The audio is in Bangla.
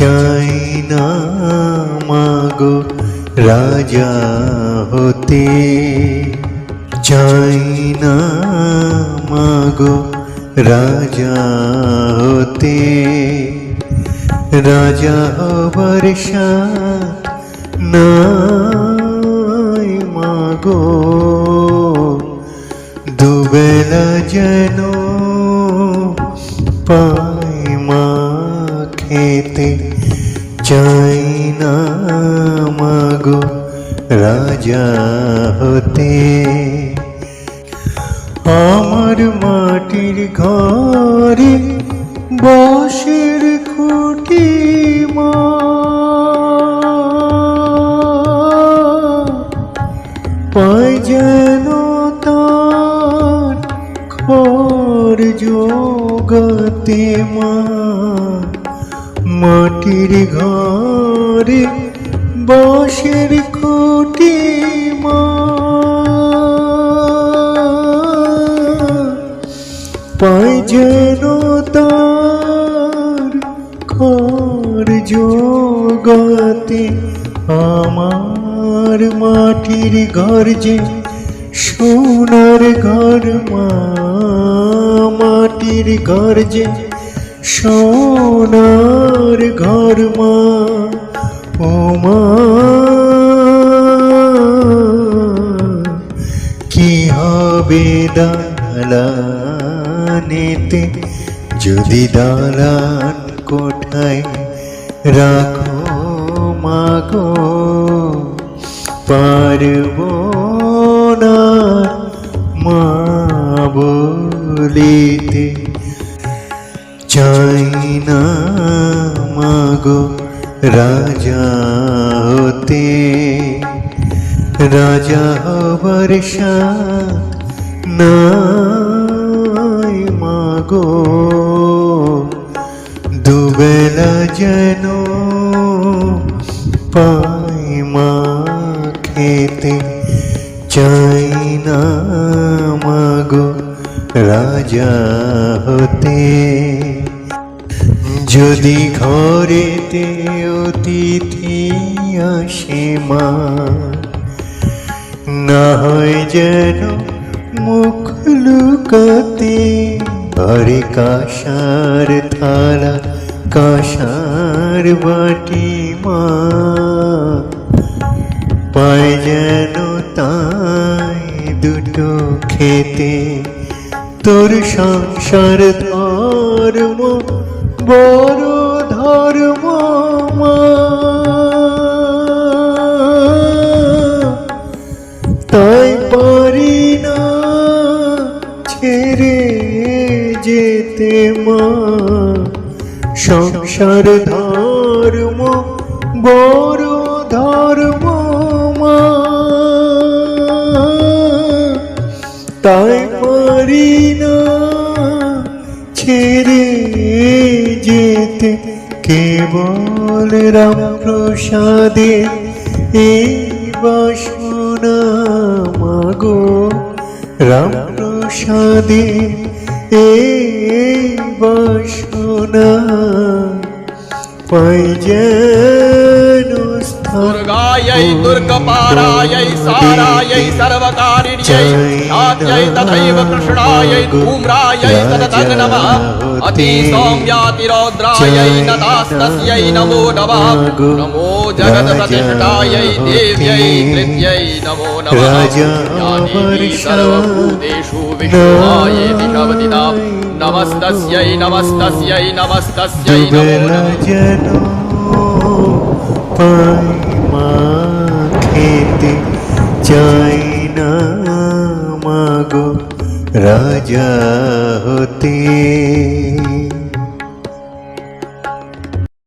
চাই না মাগো রাজা হতে। চাই না মাগো রাজা হতে। রাজা হবার নাই মাগো। দুবেলা যেন মা খেতে চাই না মাগো রাজা হতে। আমার মাটির ঘরে বসের খুঁটি মা। পাই যেন তার খর যোগাতে মা। মাটির ঘরে বসের খুঁটি মা। যেন তার খর যোগাতে আমার মাটির ঘর যে সোনার ঘর মা, মাটির ঘর যে সোনার ঘর মা ও মা। কি হবে দালানেতে যদি দালান কোঠায় রাখো মাগো? পারব না মা বলিতে। চাই না মাগো রাজা হতে। রাজা হবার নাই মাগো। দুবেলা যেন পাই মা খেতে। চাই না মাগো রাজা হতে। যদি ঘরেতে অতিথি আসে মা, না হয় যেন মুখ লুকাতে। ঘরে কাঁসার থালা, কাঁসার বাটি মা। খেতে। তোর সংসার ধর্ম, বড় ধর্ম তাই পারি না ছেড়ে যেতে মা। সংসার ধর্ম, বড় তাই পারি না ছেড়ে যেতে। কেবল রাম প্রসাদে এই বাসনা মাগো। রাম প্রসাদে এই বাসনা পাই স্থান दुर्गायै दुर्गपारायै सारायै सर्वकारिण्यै नाथ्यै तथैव कृष्णायै धूम्रायै सततं नमः अतिसौम्यातिरौद्रायै नतास्तस्यै नमो नमः नमो जगत्प्रतिष्ठायै देव्यै कृत्यै नमो नमः ज्ञानिनी सर्वभूतेषु विष्णुवायै विषवदितां नमस्तस्यै नमस्तस्यै नमस्तस्यै नमो नमः Bye. মা খেতে চাই না মাগো রাজা হতে।